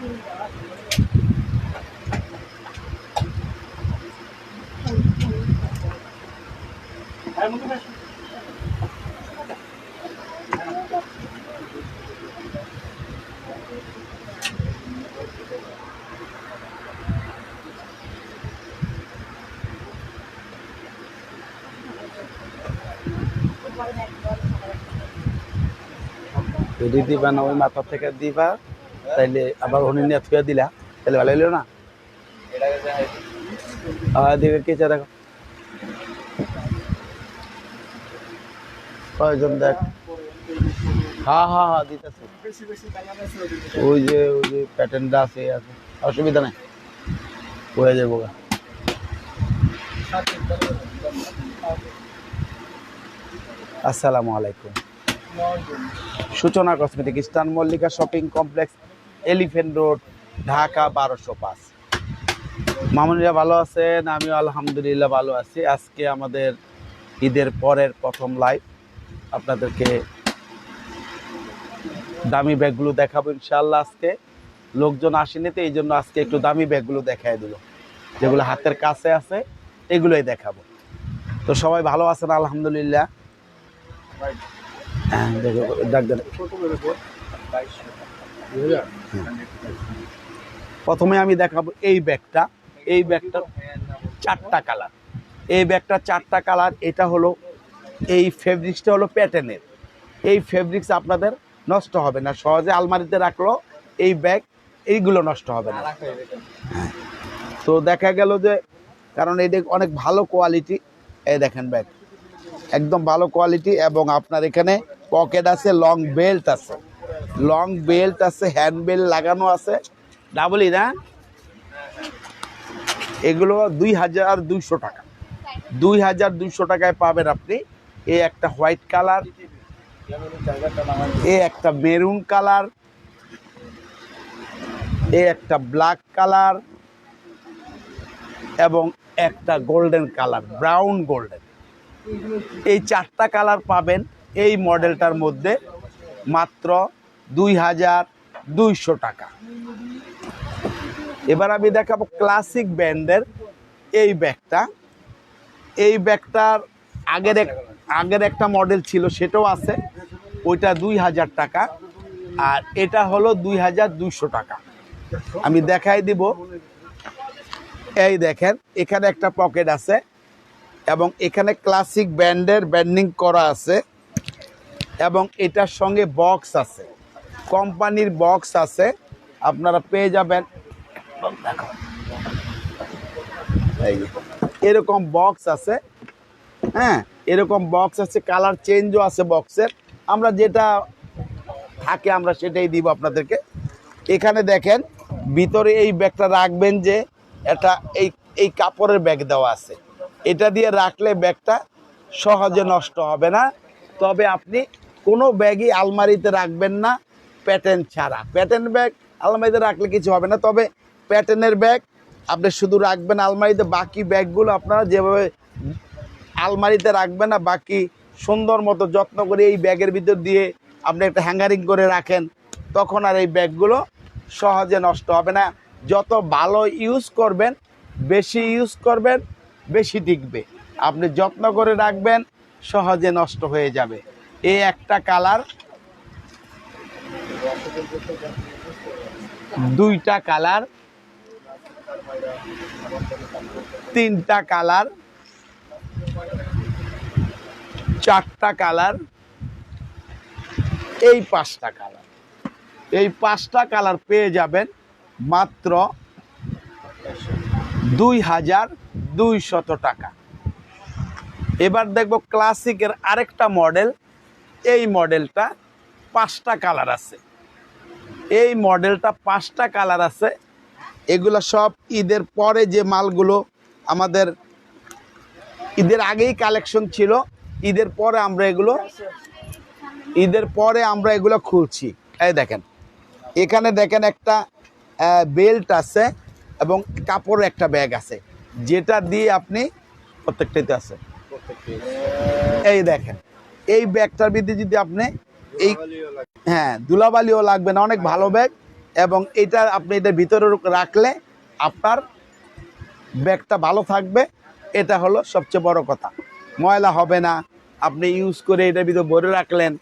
যদি দিবা না ওই মাথা থেকে দিবা। তাইলে আবার উনি নিয়ে থুয়া দিলা। তাহলে ভালো হইল না? আর দিকে কেচা দেখো। কয়জন দেখ? হ্যাঁ হ্যাঁ হ্যাঁ দিতেছে। ওই যে ওই যে প্যাটার্নটা আছে আছে। অসুবিধা নাই। হয়ে যাব গা। আসসালামু আলাইকুম। Suchona cosmetic eastern Mallika shopping complex elephant road, Dhaka বারোশো পাঁচ। মামুনিরা ভালো আছেন? আমিও আলহামদুলিল্লাহ ভালো আছি। আজকে আমাদের ঈদের পরের প্রথম লাইভ আপনাদেরকে দামি ব্যাগগুলো দেখাবো ইনশাল্লাহ আজকে। লোকজন আসেনি তো, এই জন্য আজকে একটু দামি ব্যাগগুলো দেখাই দিল। যেগুলো হাতের কাছে আছে, এগুলোই দেখাবো। তো সবাই ভালো আছেন? আলহামদুলিল্লাহ। হ্যাঁ দেখো। প্রথমে আমি দেখাবো এই ব্যাগটা। এই ব্যাগটা চারটা কালার। এই ব্যাগটা চারটা কালার, এটা হলো, এই ফেব্রিক্সটা হলো প্যাটার্নের। এই ফেব্রিক্স আপনাদের নষ্ট হবে না। সহজে আলমারিতে রাখল এই ব্যাগ এইগুলো নষ্ট হবে না। হ্যাঁ। তো দেখা গেল যে, কারণ এটা অনেক ভালো কোয়ালিটি। এই দেখেন ব্যাগ। একদম ভালো কোয়ালিটি এবং আপনার এখানে পকেট আছে, লং বেল্ট আছে। লং বেল্ট আছে, হ্যান্ড বেল্ট লাগানো আছে। ডাবলই না এগুলো দুই হাজার দুইশো টাকা। দুই হাজার দুইশো টাকায় পাবেন আপনি এ একটা হোয়াইট কালার এ একটা মেরুন কালার এ একটা ব্ল্যাক কালার এবং একটা গোল্ডেন কালার, ব্রাউন গোল্ডেন। এই চারটা কালার পাবেন এই মডেলটার মধ্যে মাত্র দুই হাজার দুইশো টাকা। এবার আমি দেখাবো ক্লাসিক ব্র্যান্ডের এই ব্যাগটা। এই ব্যাগটার আগের এক, আগের একটা মডেল ছিল, সেটাও আছে। ওইটা দুই হাজার টাকা। আর এটা হলো দুই হাজার দুইশো টাকা। আমি দেখাই দিব। এই দেখেন, এখানে একটা পকেট আছে এবং এখানে ক্লাসিক ব্র্যান্ডের ব্র্যান্ডিং করা আছে এবং এটার সঙ্গে বক্স আছে। কোম্পানির বক্স আছে, আপনারা পেয়ে যাবেন। এরকম বক্স আছে হ্যাঁ এরকম বক্স আছে কালার চেঞ্জও আছে বক্সের আমরা যেটা থাকে, আমরা সেটাই দিব আপনাদেরকে। এখানে দেখেন, ভিতরে এই ব্যাগটা রাখবেন যে, এটা এই এই কাপড়ের ব্যাগ দেওয়া আছে। এটা দিয়ে রাখলে ব্যাগটা সহজে নষ্ট হবে না। তবে আপনি কোনো ব্যাগই আলমারিতে রাখবেন না। প্যাটার্ন ছাড়া। প্যাটার্ন ব্যাগ আলমারিতে রাখলে কিছু হবে না, তবে প্যাটার্নের ব্যাগ আপনি শুধু রাখবেন আলমারিতে, বাকি ব্যাগগুলো আপনারা যেভাবে আলমারিতে রাখবেন না, বাকি সুন্দর মতো যত্ন করে এই ব্যাগের ভিতর দিয়ে আপনি একটা হ্যাঙ্গারিং করে রাখেন, তখন আর এই ব্যাগগুলো সহজে নষ্ট হবে না। যত ভালো ইউজ করবেন, বেশি ইউজ করবেন, বেশি টিকবে। আপনি যত্ন করে রাখবেন, সহজে নষ্ট হয়ে যাবে। এই একটা কালার দুইটা কালার, তিনটা কালার, চারটা কালার, এই পাঁচটা কালার। এই পাঁচটা কালার পেয়ে যাবেন মাত্র দুই হাজার দুইশত টাকা। এবার দেখব ক্লাসিকের আরেকটা মডেল এই মডেলটা পাঁচটা কালার আছে। এই মডেলটা পাঁচটা কালার আছে। এগুলো সব ঈদের পরে যে মালগুলো আমাদের ঈদের আগেই কালেকশন ছিল, ঈদের পরে আমরা এগুলো, ঈদের পরে আমরা এগুলো খুলছি। এই দেখেন, এখানে দেখেন একটা বেল্ট আছে এবং কাপড়ের একটা ব্যাগ আছে, যেটা দিয়ে আপনি প্রত্যেকটাতে আছে। এই দেখেন, এই ব্যাগটার ভিতরে যদি আপনি এই হ্যাঁ দুলাবালিও লাগবে না, অনেক ভালো ব্যাগ। এবং এটা আপনি এটা ভিতরে রাখলে আপনার ব্যাগটা ভালো থাকবে। এটা হলো সবচেয়ে বড় কথা। ময়লা হবে না, আপনি ইউজ করে এটার ভিতরে ভরে রাখলেন,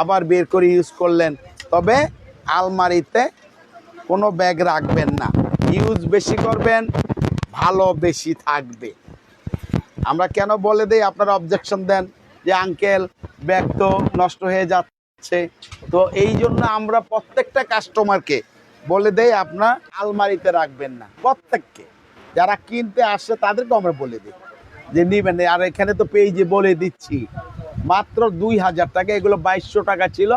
আবার বের করে ইউজ করলেন। তবে আলমারিতে কোনো ব্যাগ রাখবেন না। ইউজ বেশি করবেন, ভালো বেশি থাকবে। আমরা কেন বলে দেই, আপনারা অবজেকশন দেন যে, আঙ্কেল, ব্যাগ তো নষ্ট হয়ে যাচ্ছে। তো এই জন্য আমরা প্রত্যেকটা কাস্টমারকে বলে দেই, আপনার আলমারিতে রাখবেন না। প্রত্যেককে। যারা কিনতে আসে তাদেরকে আমরা বলে দিই যে, নিবেন আর এখানে তো পেজে বলে দিচ্ছি, মাত্র দুই হাজার টাকা, এগুলো বাইশশো টাকা ছিল।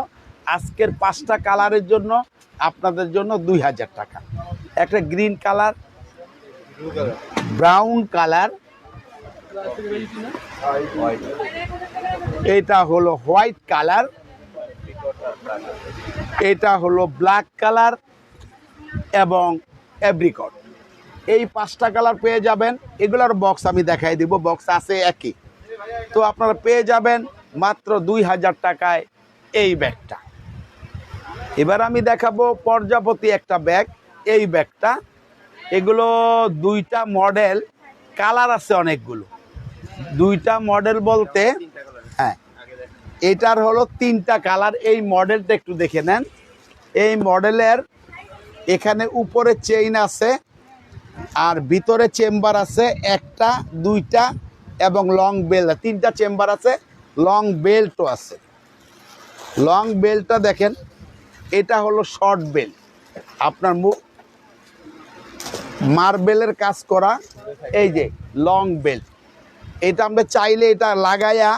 আজকের পাঁচটা কালারের জন্য আপনাদের জন্য দুই হাজার টাকা। একটা গ্রিন কালার ব্রাউন কালার এটা হলো হোয়াইট কালার এটা হলো ব্ল্যাক কালার এবং অ্যাব্রিকট এই পাঁচটা কালার পেয়ে যাবেন। এগুলোর বক্স আমি দেখাই দিব। বক্স আছে একই। তো আপনারা পেয়ে যাবেন মাত্র দুই হাজার টাকায় এই ব্যাগটা। এবার আমি দেখাবো পর্যাপতি একটা ব্যাগ। এই ব্যাগটা, এগুলো দুইটা মডেল কালার আছে অনেকগুলো। দুইটা মডেল বলতে এটার হলো তিনটা কালার। এই মডেলটা একটু দেখে নেন। এই মডেলের এখানে উপরে চেইন আছে আর ভিতরে চেম্বার আছে একটা, দুইটা এবং লং বেল্ট তিনটা চেম্বার আছে লং বেল্টও আছে। লং বেল্টটা দেখেন, এটা হলো শর্ট বেল্ট আপনার মুখ মার্বেলের কাজ করা, এই যে লং বেল্ট এটা আমরা চাইলে এটা লাগাইয়া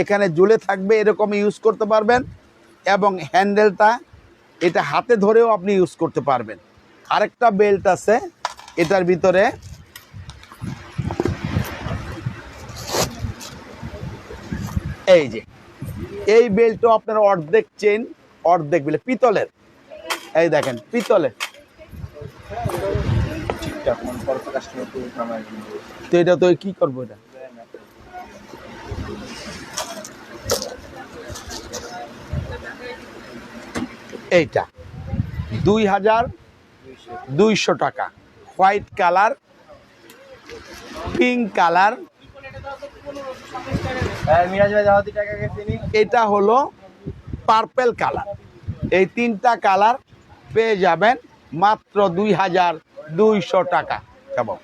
এখানে ঝুলে থাকবে এরকম ইউজ করতে পারবেন এবং হ্যান্ডেলটা এটা হাতে ধরেও আপনি ইউজ করতে পারবেন। আরেকটা বেল্ট আছে, এটার ভিতরে এই যে, এই বেল্টও আপনার অর্ধেক চেন অর্ধেক বেলে পিতলের। এই দেখেন, পিতলের। তো এটা তো কি করব এটা? এইটা। দুই হাজার দুইশো টাকা। হোয়াইট কালার পিঙ্ক কালার এটা হলো পার্পেল কালার এই তিনটা কালার পেয়ে যাবেন মাত্র দুই হাজার দুইশো টাকা। কেমন?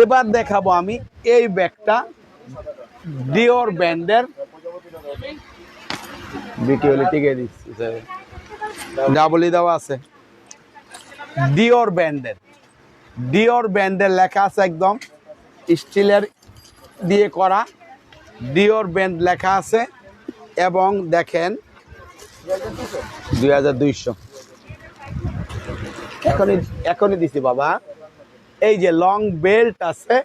এবার দেখাবো আমি এই ব্যাগটা ডিওর ব্যান্ডের বিটি হলে টিকে দিচ্ছি ডাবলি দেওয়া আছে। ডিওর ব্যান্ডের ডিওর ব্যান্ডের লেখা আছে একদম স্টিলের দিয়ে করা। ডিওর ব্যান্ড লেখা আছে এবং দেখেন দুই হাজার দুইশো। এখনই এখনই দিছি বাবা। এই যে লং বেল্ট আছে।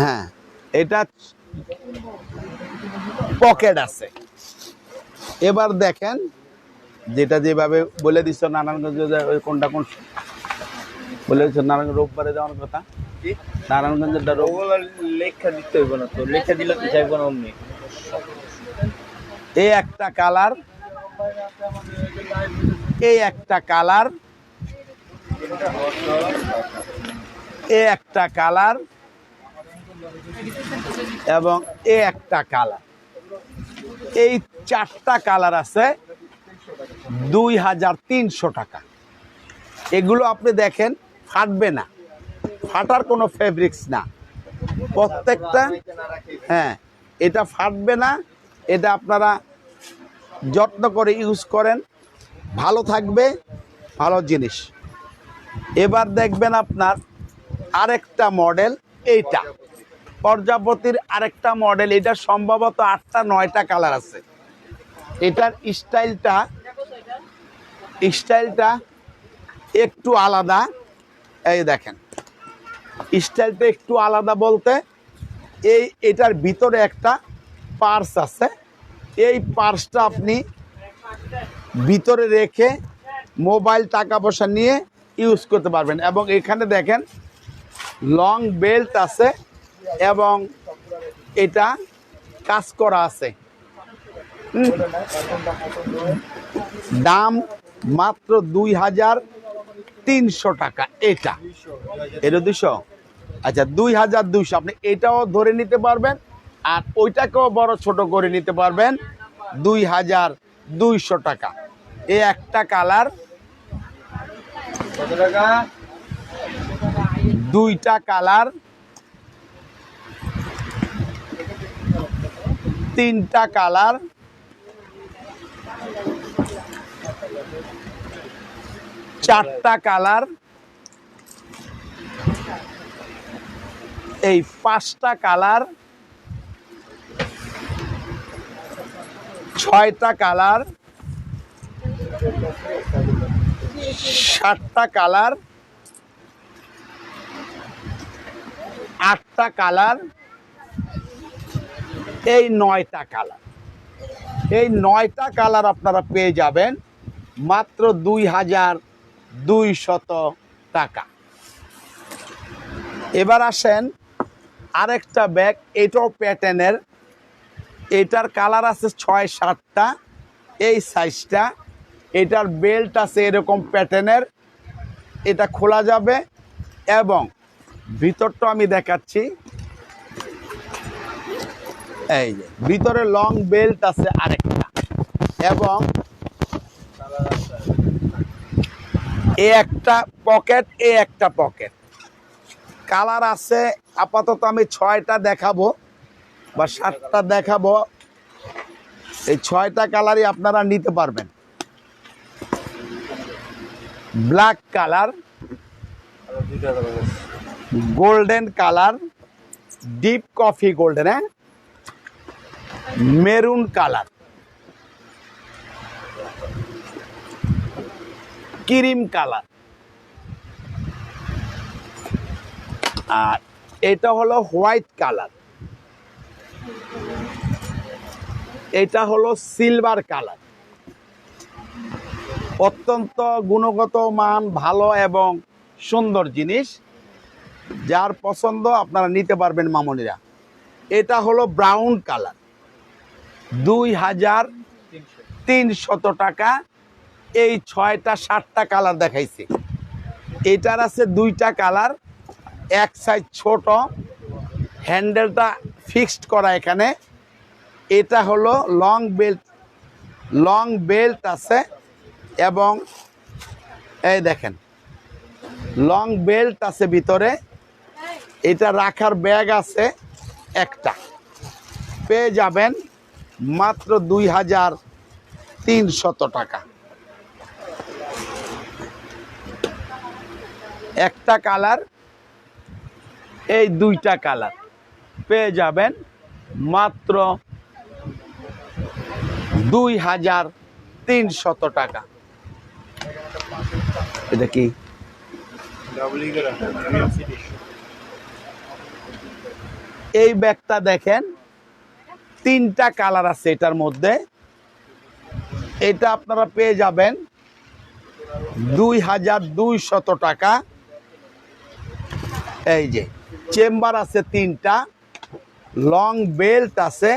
হ্যাঁ এটা পকেট আছে। এবার দেখেন যেটা যেভাবে বলে দিচ্ছ নারায়ণগঞ্জ ওই কোনটা কোন বলে দিচ্ছ নারায়ণগঞ্জ রোববারে যাওয়ার কথা? নারায়ণগঞ্জেরটা লেখা দিতে হইব না তো লেখা দিলে তো যাইব না অমনি। এই একটা কালার এই একটা কালার এ একটা কালার এবং এ একটা কালার। এই চারটা কালার আছে দুই হাজার তিনশো টাকা। এগুলো আপনি দেখেন, ফাটবে না। ফাটার কোনো ফেব্রিক্স না। প্রত্যেকটা হ্যাঁ এটা ফাটবে না, এটা আপনারা যত্ন করে ইউজ করেন। ভালো থাকবে, ভালো জিনিস। এবার দেখবেন আপনার আরেকটা মডেল এইটা। প্রজাপতির আরেকটা মডেল এটা সম্ভবত আটটা, নয়টা কালার আছে। এটার স্টাইলটা স্টাইলটা একটু আলাদা। এই দেখেন স্টাইলটা একটু আলাদা বলতে, এই এটার ভিতরে একটা পার্স আছে। এই পার্সটা আপনি ভিতরে রেখে মোবাইল টাকা পয়সা নিয়ে ইউজ করতে পারবেন। এবং এখানে দেখেন লং বেল্ট আছে। এবং এটা কাজ করা আছে। দাম মাত্র দুই হাজার তিনশো টাকা এটা। এটা দুশো আচ্ছা দুই হাজার দুইশো। আপনি এটাও ধরে নিতে পারবেন আর ওইটাকেও বড় ছোট করে নিতে পারবেন দুই হাজার দুইশো টাকা। এ একটা কালার। দুইটা কালার। তিনটা কালার। চারটা কালার। এই পাঁচটা কালার। ছয়টা কালার। সাতটা কালার। আটটা কালার। এই নয়টা কালার এই নয়টা কালার আপনারা পেয়ে যাবেন মাত্র দুই হাজার দুই শত টাকা। এবার আসেন আরেকটা ব্যাগ এটাও প্যাটার্নের এটার কালার আছে ছয় সাতটা, এই সাইজটা এটার বেল্ট আছে এরকম প্যাটার্নের এটা খোলা যাবে এবং ভিতরটা আমি দেখাচ্ছি। এই যে, ভিতরে লং বেল্ট আছে আরেকটা। এবং এ একটা পকেট এ একটা পকেট কালার আছে, আপাতত আমি ছয়টা দেখাবো বা সাতটা দেখাবো। এই ছয়টা কালারই আপনারা নিতে পারবেন। Black colour golden colour deep coffee golden হ্যাঁ? Maroon colour. Cream colour. আর এটা হলো হোয়াইট কালার। এটা হলো সিলভার কালার। অত্যন্ত গুণগত মান ভালো এবং সুন্দর জিনিস। যার পছন্দ আপনারা নিতে পারবেন মামনিরা। এটা হলো ব্রাউন কালার। দুই হাজার তিনশো তিনশত টাকা। এই ছয়টা, সাতটা কালার দেখাইছি। এটার আছে দুইটা কালার, এক সাইজ ছোট। হ্যান্ডেলটা ফিক্সড করা এখানে। এটা হলো লং বেল্ট লং বেল্ট আছে এবং এই দেখেন লং বেল্ট আছে ভিতরে। এটা রাখার ব্যাগ আছে একটা। পেয়ে যাবেন। মাত্র দুই হাজার তিনশত টাকা। একটা কালার, এই দুইটা কালার। পেয়ে যাবেন মাত্র দুই হাজার তিনশত টাকা। এটা কি? এই ব্যাগটা দেখেন তিনটা কালার আছে এটার মধ্যে। এটা আপনারা পেয়ে যাবেন দুই হাজার দুই শত টাকা। এই যে, চেম্বার আছে তিনটা, লং বেল্ট আছে।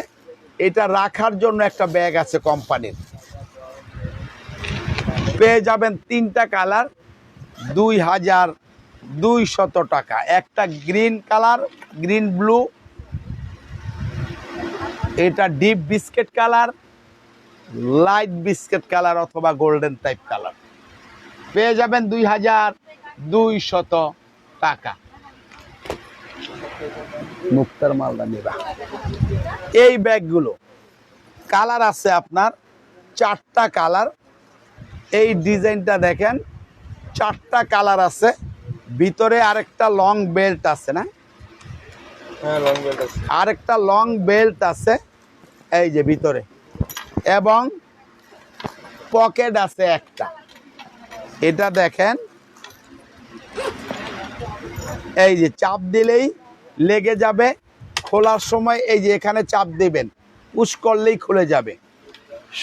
এটা রাখার জন্য একটা ব্যাগ আছে কোম্পানির। পেয়ে যাবেন তিনটা কালার, দুই হাজার দুই শত টাকা। একটা গ্রিন কালার, গ্রিন ব্লু এটা deep biscuit colour light biscuit colour অথবা গোল্ডেন টাইপ কালার পেয়ে যাবেন দুই হাজার দুই শত টাকা। মুক্তার মালদা নেবা। এই ব্যাগগুলো কালার আছে আপনার চারটা কালার এই ডিজাইনটা দেখেন চারটা কালার আছে। ভিতরে আরেকটা লং বেল্ট আছে না? হ্যাঁ লং বেল্ট আছে। আরেকটা লং বেল্ট আছে। এই যে ভিতরে। এবং পকেট আছে একটা। এটা দেখেন, এই যে চাপ দিলেই লেগে যাবে, খোলার সময় এই যে এখানে চাপ দেবেন, পুশ করলেই খুলে যাবে।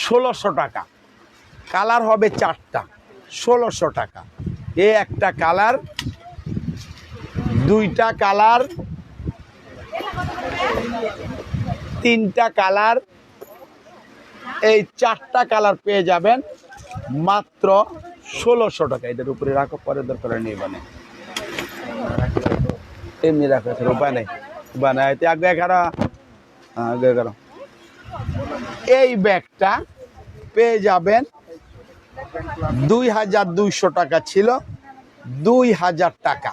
ষোলোশো টাকা। কালার হবে চারটা, ষোলোশো টাকা। এ একটা কালার, দুইটা কালার তিনটা কালার এই চারটা কালার পেয়ে যাবেন মাত্র ষোলোশো টাকা। এটার উপরে রাখো পরে দরকার নেই মানে এমনি রাখো এটার উপায় নেই উপায় আগে এগারো হ্যাঁ, আগে এগারো। এই ব্যাগটা পেয়ে যাবেন দুই হাজার দুইশো টাকা ছিল দুই হাজার টাকা।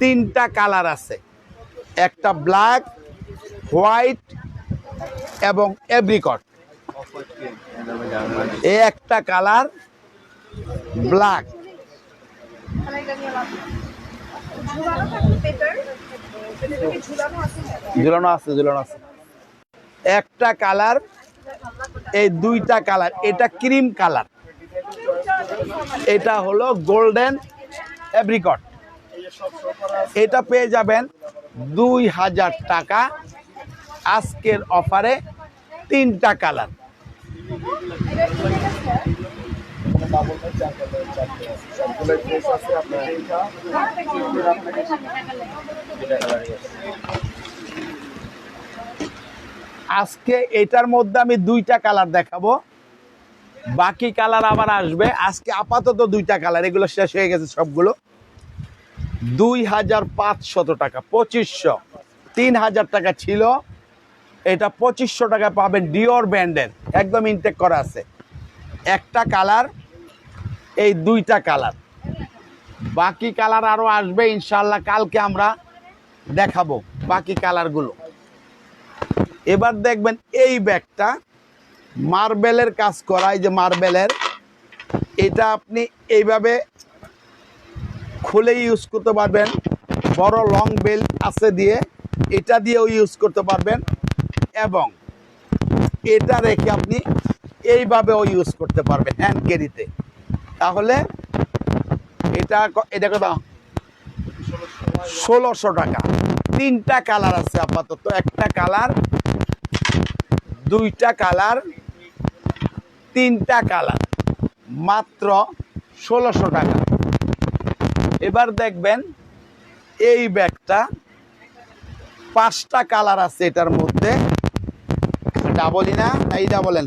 তিনটা কালার আছে একটা ব্ল্যাক হোয়াইট এবং এব্রিকট এই একটা কালার ব্ল্যাক। ঝুলানো আছে ঝুলানো আছে। একটা কালার, এই দুইটা কালার, এটা ক্রিম কালার। এটা হলো গোল্ডেন এব্রিকট এটা পেয়ে যাবেন দুই হাজার টাকা আজকের অফারে তিনটা কালার। আজকে এটার মধ্যে আমি দুইটা কালার দেখাবো। বাকি কালার আবার আসবে। আজকে আপাতত দুইটা কালার, এগুলো শেষ হয়ে গেছে সবগুলো। দুই হাজার পাঁচশত টাকা, পঁচিশশো। তিন হাজার টাকা ছিল। এটা পঁচিশশো টাকা পাবেন ডিওর ব্র্যান্ডের একদম ইনটেক করা আছে। একটা কালার, এই দুইটা কালার। বাকি কালার আরও আসবে ইনশাল্লাহ কালকে আমরা দেখাবো বাকি কালারগুলো। এবার দেখবেন এই ব্যাগটা মার্বেলের কাজ করা, এই যে মার্বেলের। এটা আপনি এইভাবে খুলে ইউজ করতে পারবেন। বড় লং বেল্ট আছে দিয়ে, এটা দিয়েও ইউজ করতে পারবেন। এবং এটা রেখে আপনি এইভাবেও ইউজ করতে পারবেন হ্যান্ড ক্যারিতে তাহলে এটা এটা কত? ষোলোশো টাকা। তিনটা কালার আছে আপাতত। একটা কালার দুইটা কালার তিনটা কালার মাত্র ষোলোশো টাকা। এবার দেখবেন এই ব্যাগটা পাঁচটা কালার আছে এটার মধ্যে। ডাবলই না না এইটা বলেন।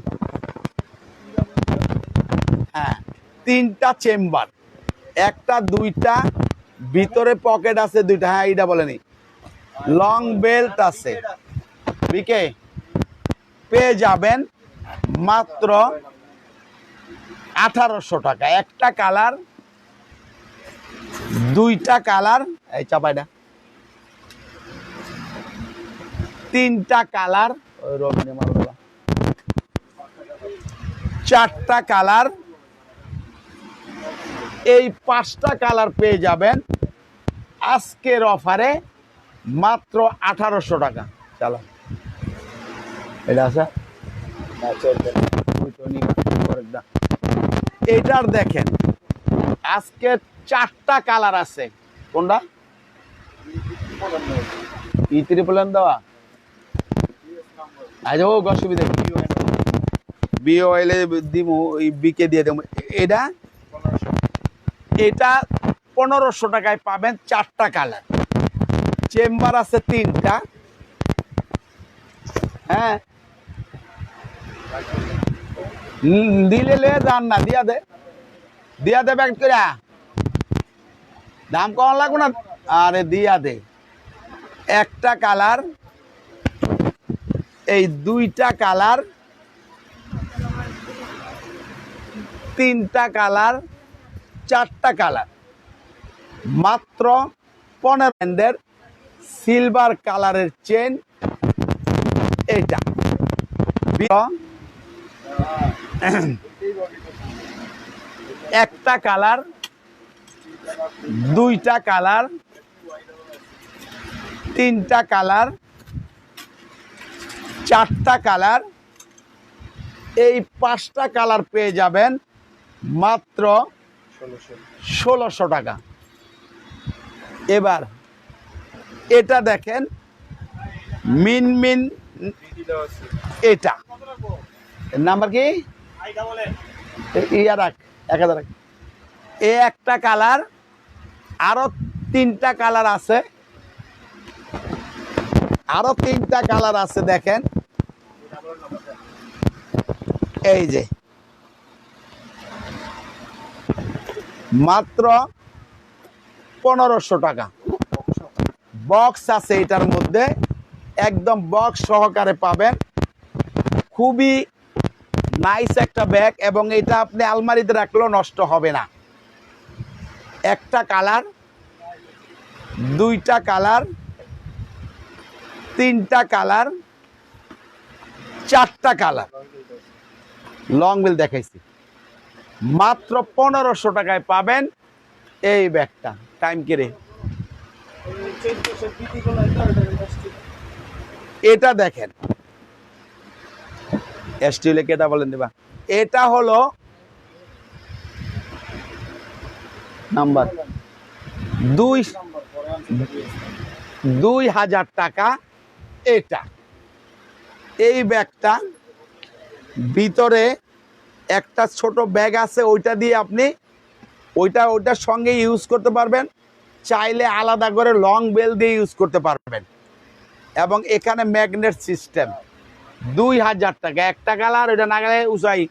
হ্যাঁ তিনটা চেম্বার। একটা, দুইটা, ভিতরে পকেট আছে দুইটা। হ্যাঁ এইটা বলেনি। লং বেল্ট আছে। বিকে পেয়ে যাবেন মাত্র আঠারোশো টাকা। একটা কালার, দুইটা কালার, এই চাপাইটা। তিনটা কালার চারটা কালার। এই পাঁচটা কালার পেয়ে যাবেন। আজকের অফারে মাত্র আঠারোশো টাকা। চালা। এটা আছে। এটার দেখেন, আজকে চারটা কালার আছে। কোনটা? ই ত্রিপলেন দেওয়া। আজ ও অসুবিধা বিও এলে দিমু ওই বিকে দিয়ে দেবো এটা? এটা পনেরোশো টাকায় পাবেন চারটা কালার। চেম্বার আছে তিনটা। হ্যাঁ? দিলে লে যান না, দিয়া দে। দিয়া দে ব্যাগ করে দাম কম লাগবে না? আরে, দিয়া দে। একটা কালার এই দুইটা কালার, তিনটা কালার, চারটা কালার। মাত্র পনেরো সিলভার কালারের চেন এটা একটা কালার, দুইটা কালার, তিনটা কালার চারটা কালার। এই পাঁচটা কালার পেয়ে যাবেন মাত্র ষোলোশো টাকা। এবার এটা দেখেন মিন মিন এটা নাম্বার কি? ইয়া রাখ, এক হাজার এ একটা কালার, আরও তিনটা কালার আছে। আরও তিনটা কালার আছে দেখেন। এই যে। মাত্র পনেরোশো টাকা। বক্স আছে এটার মধ্যে। একদম বক্স সহকারে পাবেন। খুবই নাইস একটা ব্যাগ এবং এটা আপনি আলমারিতে রাখলেও নষ্ট হবে না। একটা কালার দুইটা কালার তিনটা কালার চারটা কালার। লং বিল দেখাইছি। মাত্র পনেরোশো টাকায় পাবেন এই ব্যাগটা। টাইম কেড়ে এটা দেখেন। এসটিউলে কেটা বলেন দিবা? এটা হলো নাম্বার দুই দুই হাজার টাকা এটা। এই ব্যাগটা ভিতরে একটা ছোট ব্যাগ আছে, ওইটা দিয়ে আপনি ওইটা, ওইটার সঙ্গে ইউজ করতে পারবেন। চাইলে আলাদা করে লং বেল দিয়ে ইউজ করতে পারবেন। এবং এখানে ম্যাগনেট সিস্টেম দুই হাজার টাকা। একটা কালার ওইটা না গেলে উঁচাই।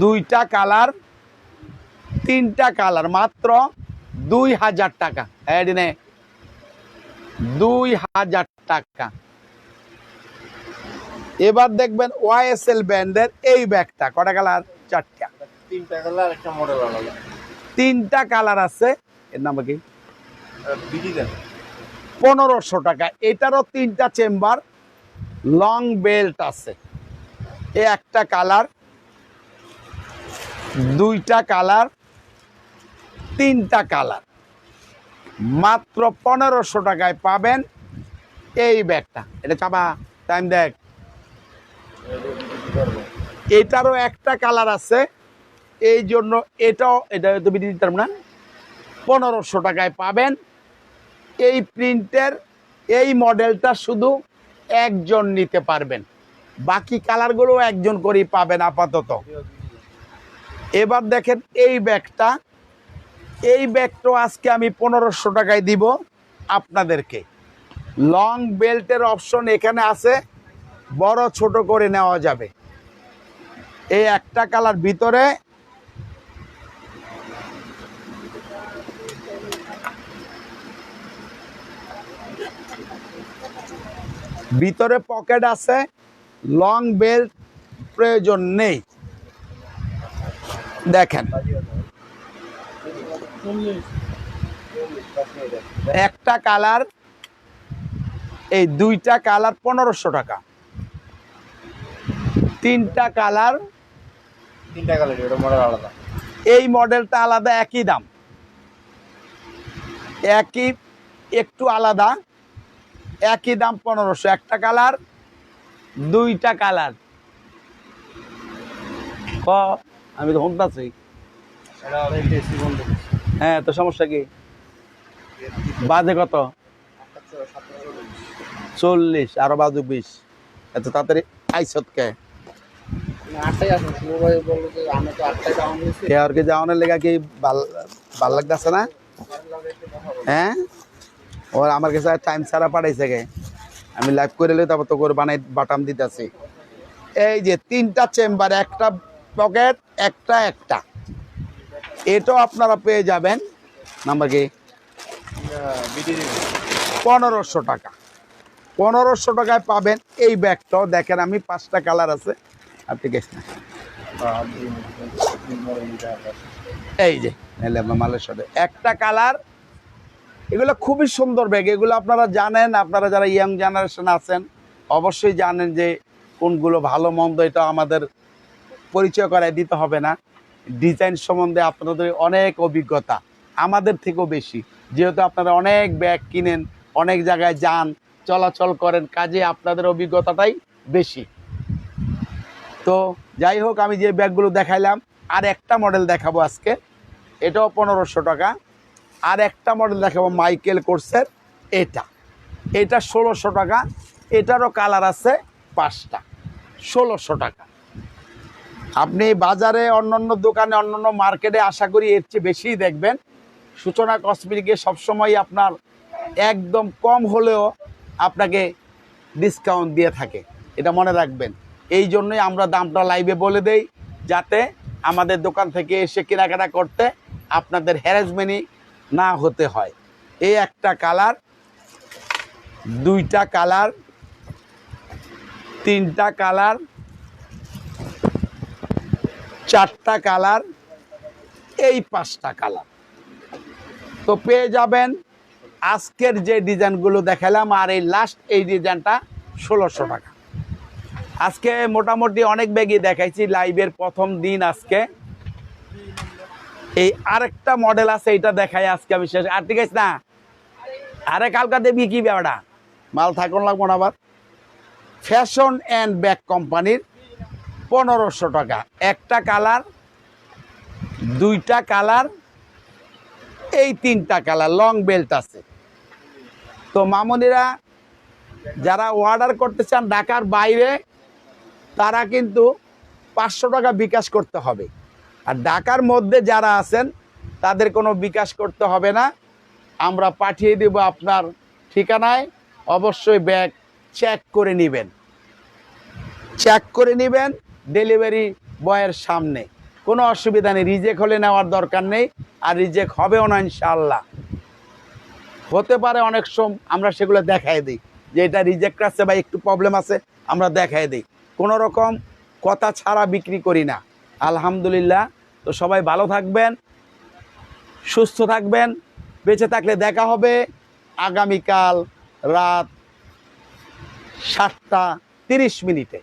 দুইটা কালার তিনটা কালার মাত্র দুই হাজার টাকা। এডিনে দুই হাজার টাকা। এবার দেখবেন ওয়াইএসএল ব্যান্ডের এই ব্যাগটা। কটা কালার? চারটা। তিনটা কালার একটা মডেল আলাদা। তিনটা কালার আছে। এর নাম কি? পনেরোশো টাকা। এটারও তিনটা চেম্বার লং বেল্ট আছে। এ একটা কালার দুইটা কালার তিনটা কালার। মাত্র পনেরোশো টাকায় পাবেন এই ব্যাগটা। এটা চাপা টাইম দেখ। এটারও একটা কালার আছে। এই জন্য এটাও, এটা তো বিধি দিতাম না, পনেরোশো টাকায় পাবেন। এই প্রিন্টের, এই মডেলটা শুধু একজন নিতে পারবেন। বাকি কালারগুলো একজন করেই পাবেন আপাতত। এবার দেখেন এই ব্যাগটা। এই ব্যাগটাও আজকে আমি পনেরোশো টাকায় দিব আপনাদেরকে। লং বেল্টের অপশন এখানে আছে। বড় ছোট করে নেওয়া যাবে। এই একটা কালার ভিতরে ভিতরে পকেট আছে, লং বেল্ট প্রয়োজন নেই। দেখেন। একটা কালার, এই দুইটা কালার পনেরোশো টাকা। তিনটা কালার তিনটা মডেল আলাদা। এই মডেলটা আলাদা একই দাম। একই একটু আলাদা একই দাম পনেরোশো। একটা কালার দুইটা কালার ক? আমি তো বন্ধ হ্যাঁ তো সমস্যা কি? বাজে কত? চল্লিশ। আরও বাজু বিশ। এত তাড়াতাড়ি আইসত দিয়েছি কে যাওয়ানোর লেগা কি ভালো ভালো লাগতেছে না? হ্যাঁ? ওর আমার কাছে টাইম ছাড়া পাঠাইছে গে আমি লাইভ করে তারপর তো করে বানাই বাটাম দিতেছি। এই যে তিনটা চেম্বার একটা পকেট একটা একটা। এটাও আপনারা পেয়ে যাবেন। নাম্বার কি? পনেরোশো টাকা। পনেরোশো টাকায় পাবেন। এই ব্যাগটাও দেখেন আমি পাঁচটা কালার আছে। আপনি এই যে মালের সাথে। একটা কালার এগুলো খুবই সুন্দর ব্যাগ। এগুলো আপনারা জানেন আপনারা যারা ইয়াং জেনারেশন আছেন অবশ্যই জানেন যে কোনগুলো ভালো মন্দ এটা আমাদের পরিচয় করায় দিতে হবে না। ডিজাইন সম্বন্ধে আপনাদের অনেক অভিজ্ঞতা আমাদের থেকেও বেশি। যেহেতু আপনারা অনেক ব্যাগ কিনেন অনেক জায়গায় যান চলাচল করেন কাজে আপনাদের অভিজ্ঞতাটাই বেশি। তো যাই হোক, আমি যে ব্যাগগুলো দেখাইলাম, আর একটা মডেল দেখাবো আজকে। এটাও পনেরোশো টাকা। আর একটা মডেল দেখাবো মাইকেল কোর্সের, এটা। এটা ষোলোশো টাকা। এটারও কালার আছে পাঁচটা। ষোলোশো টাকা। আপনি বাজারে অন্যান্য দোকানে, অন্যান্য মার্কেটে আশা করি এর চেয়ে বেশিই দেখবেন। সূচনা কসমেটিকে সবসময় আপনার একদম কম হলেও আপনাকে ডিসকাউন্ট দিয়ে থাকে। এটা মনে রাখবেন। এই জন্যই আমরা দামটা লাইভে বলে দেই, যাতে আমাদের দোকান থেকে এসে কেনাকাটা করতে আপনাদের হ্যারাসমেন্টই না হতে হয়। এই একটা কালার দুইটা কালার তিনটা কালার চারটা কালার এই পাঁচটা কালার তো পেয়ে যাবেন আজকের যে ডিজাইনগুলো দেখালাম, আর এই লাস্ট এই ডিজাইনটা ষোলোশো টাকা। আজকে মোটামুটি অনেক ব্যাগই দেখাইছি, লাইভের প্রথম দিন আজকে। এই আরেকটা মডেল আছে এটা দেখাই আজকে আমি শেষ। আর ঠিক আছে না? আরে কালকা দেবি কি ব্যাপারটা? মাল থাকুন লাগবো না আবার। ফ্যাশন অ্যান্ড ব্যাগ কোম্পানির পনেরোশো টাকা। একটা কালার, দুইটা কালার, এই তিনটা কালার লং বেল্ট আছে। তো মামনিরা, যারা অর্ডার করতে চান ঢাকার বাইরে তারা কিন্তু পাঁচশো টাকা বিকাশ করতে হবে। আর ঢাকার মধ্যে যারা আছেন, তাদের কোনো বিকাশ করতে হবে না। আমরা পাঠিয়ে দেব আপনার ঠিকানায়, অবশ্যই ব্যাগ চেক করে নেবেন। চেক করে নেবেন ডেলিভারি বয়ের সামনে। কোনো অসুবিধা নেই রিজেক্ট হলে নেওয়ার দরকার নেই, আর রিজেক্ট হবেও না ইনশাল্লাহ হতে পারে অনেক সময় আমরা সেগুলো দেখাই দিই। যে এটা রিজেক্ট আছে বা একটু প্রবলেম আছে, আমরা দেখাই দিই। কোনো রকম কথা ছাড়া বিক্রি করি না। আলহামদুলিল্লাহ। তো সবাই ভালো থাকবেন, সুস্থ থাকবেন, বেঁচে থাকলে দেখা হবে আগামীকাল রাত সাতটা তিরিশ মিনিটে।